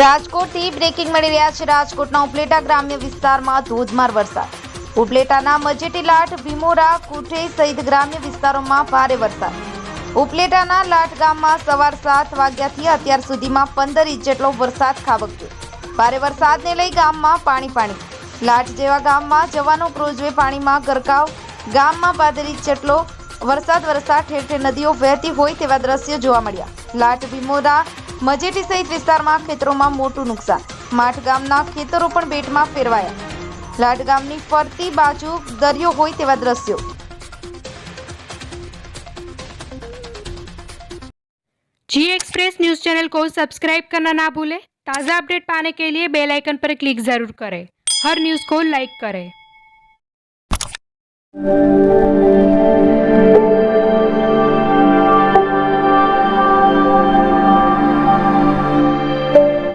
રાજકોટથી બ્રેકિંગ મળી રહ્યા છે રાજકોટના ઉપલેટા ગ્રામ્ય વિસ્તારમાં ધોધમાર વરસાદ. ઉપલેટાના મજેટી લાટ ભીમોરા કુઠે સહિત ગ્રામ્ય વિસ્તારોમાં ભારે વરસાદ. ઉપલેટાના લાઠ ગામમાં સવાર સાત વાગ્યાથી અત્યાર સુધીમાં પંદર ઇંચ જેટલો વરસાદ ખાબક્યો. ભારે વરસાદને લઈ ગામમાં પાણી પાણી. લાઠ જેવા ગામમાં જવાનો ક્રોઝવે પાણીમાં ગરકાવ. ગામમાં બાદર ઇંચ જેટલો વરસાદ વરસાદ ઠેર ઠેર નદીઓ વહેતી હોય તેવા દ્રશ્યો જોવા મળ્યા. લાટ ભીમોરા મજેટી સહિત વિસ્તારમાં ખેતરોમાં મોટું નુકસાન માઠ ગામના ખેતરો પણ બેટમાં ફેરવાયા લાઠ ગામની ફરતી બાજુ દરિયો હોય તેવા દ્રશ્યો जी एक्सप्रेस न्यूज़ चैनल को सब्सक्राइब करना ना भूलें ताज़ा अपडेट पाने के लिए बेल आइकन पर क्लिक ज़रूर करें हर न्यूज़ को लाइक करें